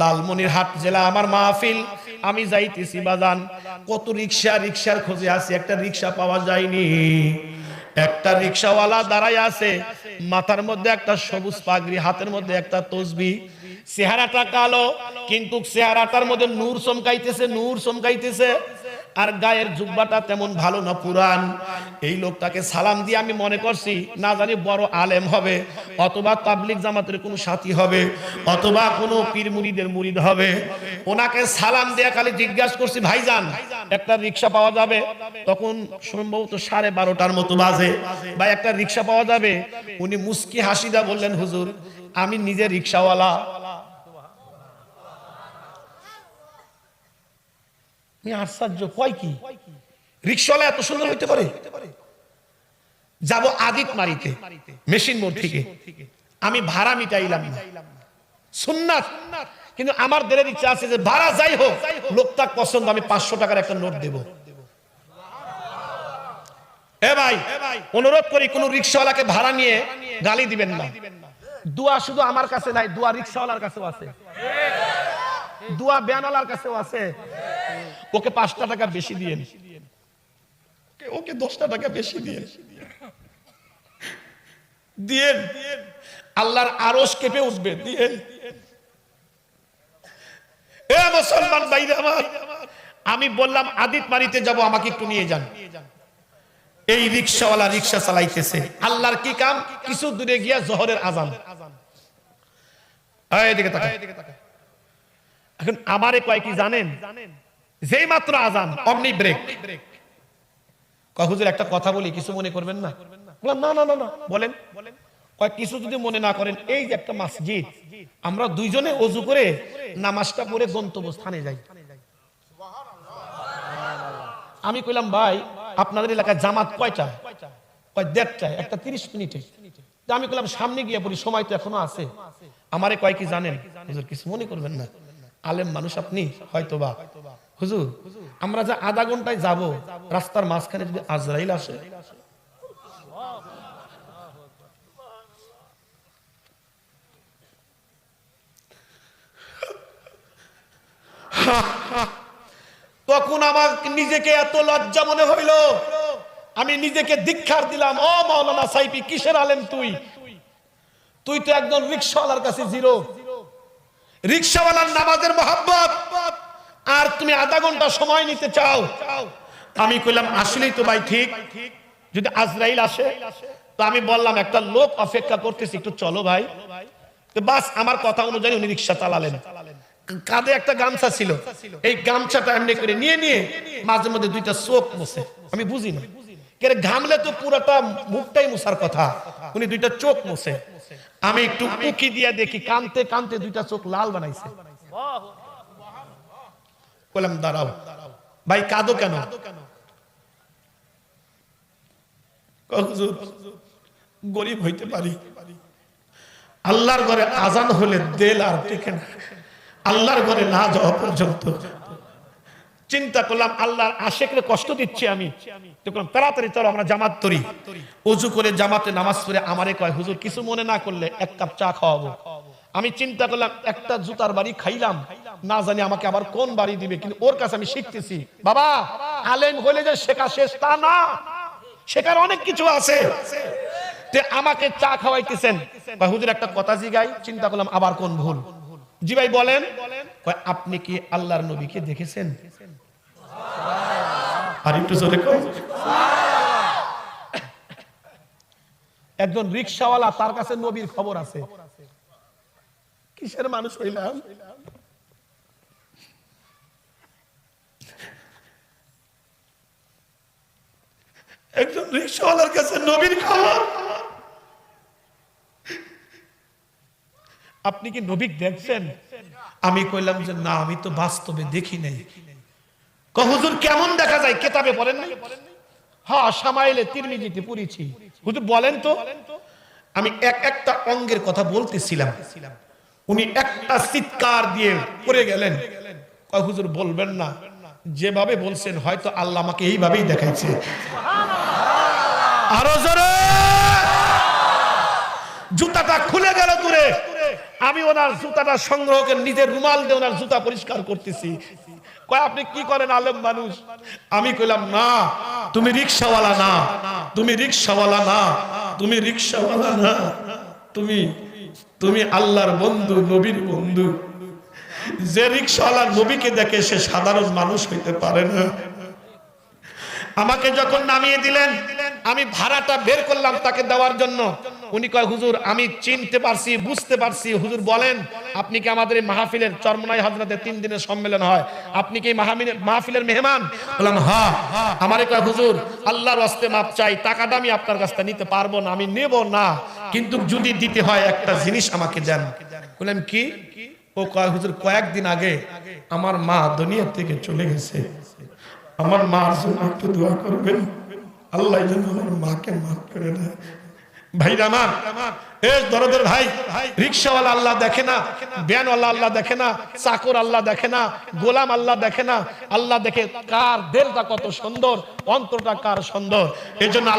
লালমনিরহাট জেলা আমার মাহফিল। আমি যাইতেছি বাজান। কত রিক্সা রিক্সার খোঁজে আছে, একটা রিক্সা পাওয়া যায়নি। একটা রিক্সাওয়ালা দাঁড়ায় আছে, মাথার মধ্যে একটা সবুজ পাগড়ি, হাতের মধ্যে একটা তসবি। চেহারাটা কালো, কিন্তু চেহারাটার মধ্যে নূর চমকাইতেছে নূর চমকাইতেছে। আর গায়ের জুব্বাটা তেমন ভালো না পুরান। এই লোকটাকে সালাম দিয়ে আমি মনে করছি, না জানি বড় আলেম হবে, অথবা তাবলিক জামাতের কোনো সাথী হবে, অথবা কোনো পীর মুরিদের মুরিদ হবে। ওনাকে সালাম দেয়া খালি জিজ্ঞাসা করছি, ভাইজান, একটা রিক্সা পাওয়া যাবে? তখন সম্ভবত সাড়ে বারোটার মতো বাজে। বা একটা রিক্সা পাওয়া যাবে? উনি মুস্কি হাসিদা বললেন, হুজুর, আমি নিজে রিক্সাওয়ালা আমি আশ্চর্য কয় কি? রিক্সাওয়ালা এত সুন্দর হইতে পারে? যাব আদিত মারিতে মেশিন মোড় থেকে। আমি ভাড়া মিটাইলাম সুন্নাত। কিন্তু আমার দেরের ইচ্ছা আছে যে ভাড়া যাই হোক লোকটা পছন্দ আমি পাঁচশো টাকার একটা নোট দেব। এ ভাই অনুরোধ করি কোন রিক্সাওয়ালাকে ভাড়া নিয়ে গালি দিবেন না। দোয়া শুধু আমার কাছে নাই দোয়া রিক্সাওয়ালার কাছেও আছে। দোয়া ব্যানওয়ালার কাছেও আছে। ওকে পাঁচটা টাকা বেশি দিয়ে ওকে দশটা টাকা বেশি দিয়ে দিয়ে আল্লাহর আরস কেঁপে উঠবে। দিয়ে মুসলমান বাইরে আমার, আমি বললাম, আদিত মারিতে যাব, আমাকে একটু নিয়ে যান। এই রিক্সাওয়ালা রিক্সা চালাইতেছে। আল্লাহর কি কাম? কিছু দূরে গিয়া জহরের আজান এখন আমারে কয় কি জানেন? যেই মাত্র আজান অমনি ব্রেক হুজুর, একটা কথা বলি, কিছু মনে করবেন না? না না না বলেন কিছু যদি মনে না করেন, এই যে একটা মসজিদ, আমরা দুইজনে অজু করে নামাজটা পড়ে গন্তব্য স্থানে যাই। আমি কইলাম, ভাই, আপনাদের এলাকায় জামাত কয়টা? কয় দেড়টায় একটা তিরিশ মিনিটে। আমি কইলাম, সামনে গিয়ে পড়ি, সময় তো এখনও আছে। আমারে কয় কি জানেন? কিছু মনে করবেন না। আলেম মানুষ আপনি হয়তো বা হুজুর, আমরা যে আধা ঘন্টায় যাব, রাস্তার মাঝখানে যদি আজরাইল আসে। তখন আমার নিজেকে এত লজ্জা মনে হইল। আমি নিজেকে দীক্ষার দিলাম, ও মাওলানা সাইফি, কিসের আলেম তুই? তুই তো একদম রিক্সাওয়ালার কাছে জিরো। রিক্সাওয়ালার নামাজের মহাব্বত। আর তুমি আধা ঘণ্টা সময় নিতে চাও। আমি কইলাম, আসলেই তো ভাই ঠিক। যদি আজরাইল আসে, তো আমি বললাম, একটা লোক অপেক্ষা করতেছি, একটু চলো ভাই। তো বাস, আমার কথা অনুযায়ী উনি রিক্সা চালালেন। কাঁধে একটা গামছা ছিল। এই গামছাটা এমনি করে নিয়ে নিয়ে মাঝে মধ্যে দুইটা চোখ মুছে। আমি বুঝি না। ঘামলে তো পুরোটা মুখটাই মুছার কথা। উনি দুইটা চোখ মুছে। আমি একটু উকি দিয়ে দেখি, কানতে কানতে দুইটা চোখ লাল বানাইছে। বললাম দাঁড়াও। ভাই, কাঁদো কেন? গরিব হইতে পারি। আল্লাহর ঘরে আজান হলে দেল আর টেকে না। আল্লাহর ঘরে না যাওয়া পর্যন্ত। চিন্তা করলাম, আল্লাহর আশেকরে কষ্ট দিচ্ছি আমি। তাড়াতাড়ি চলো, আমরা জামাত তরি অজু করে জামাতে নামাজ পড়ে আমারে কয়, হুজুর, কিছু মনে না করলে এক কাপ চা খাওয়াবো। আমি চিন্তা করলাম, একটা জুতার বাড়ি খাইলাম। না জানি আমাকে আবার কোন বাড়ি দিবে, কিন্তু ওর কাছে আমি শিখতেছি। বাবা, আলেম হলে যে শেখা শেষ, তা না। শেখার অনেক কিছু আছে। আমাকে চা খাওয়াইতেছেন। হুজুর, একটা কথা জিগাই, চিন্তা করলাম আবার কোন ভুল। জি ভাই, বলেন। আপনি কি আল্লাহর নবীকে দেখেছেন? আর একটু একজন রিক্সাওয়ালা, তার কাছে নবীর খবর আছে। কিসের মানুষ হইলাম? একজন রিক্সাওয়ালার কাছে নবীর খবর। আপনি কি নবী দেখছেন? আমি কইলাম যে, না, আমি তো বাস্তবে দেখি নাই। হুজুর, কেমন দেখা যায়? কেতাবে পড়েন নাই? হ্যাঁ সামাইলে তিরমিজিতে পড়েছি। হুজুর, বলেন তো। আমি এক একটা অঙ্গের কথা বলতেছিলাম। উনি একটা চিৎকার দিয়ে পড়ে গেলেন। হুজুর, বলবেন না। যেভাবে বলছেন, হয়তো আল্লাহ আমাকে এইভাবেই দেখাইছে। আরও জোরে। জুতাটা খুলে গেল দূরে। আমি ওনার জুতাটা সংগ্রহ করে নিজের রুমাল দিয়ে ওনার জুতা পরিষ্কার করতেছি। কয়, আপনি কি করেন, আলেম মানুষ? আমি কইলাম, না, তুমি রিক্সাওয়ালা না। তুমি রিক্সাওয়ালা না। তুমি রিক্সাওয়ালা না। তুমি তুমি আল্লাহর বন্ধু, নবীর বন্ধু। যে রিক্সাওয়ালা নবীকে দেখে সে সাধারণ মানুষ হইতে পারে না। আমাকে যখন নামিয়ে দিলেন আমি ভাড়াটা বের করলাম তাকে দেওয়ার জন্য। উনি কয়, হুজুর, আমি চিনতে পারছি, বুঝতে পারছি। হুজুর বলেন, আপনি কি আমাদের মাহফিলের চরমনাই হাজরাতে তিন দিনের সম্মেলন হয়? আপনি কি মাহফিলের মেহমান? বললাম হ্যাঁ। আমারে কয়, হুজুর, আল্লাহর হস্তে মাপ চাই, টাকাটা আমি আপনার কাছ থেকে নিতে পারব না, আমি নেব না। কিন্তু যদি দিতে হয় একটা জিনিস আমাকে দেন। বললাম, কি? ও কয়, হুজুর, কয়েকদিন আগে আমার মা দুনিয়া থেকে চলে গেছে। আমার মার জন্য একটু দোয়া করবেন। আল্লাহ যেন আমার মাকে মাফ করে দেয়। আল্লাহ দেখে না আল্লাহ দেখে না, চাকর আল্লাহ দেখে না, গোলাম আল্লাহ দেখে না, আল্লাহ দেখে কার দেলটা কত সুন্দর, অন্তরটা কার সুন্দর। এই জন্য আল্লাহ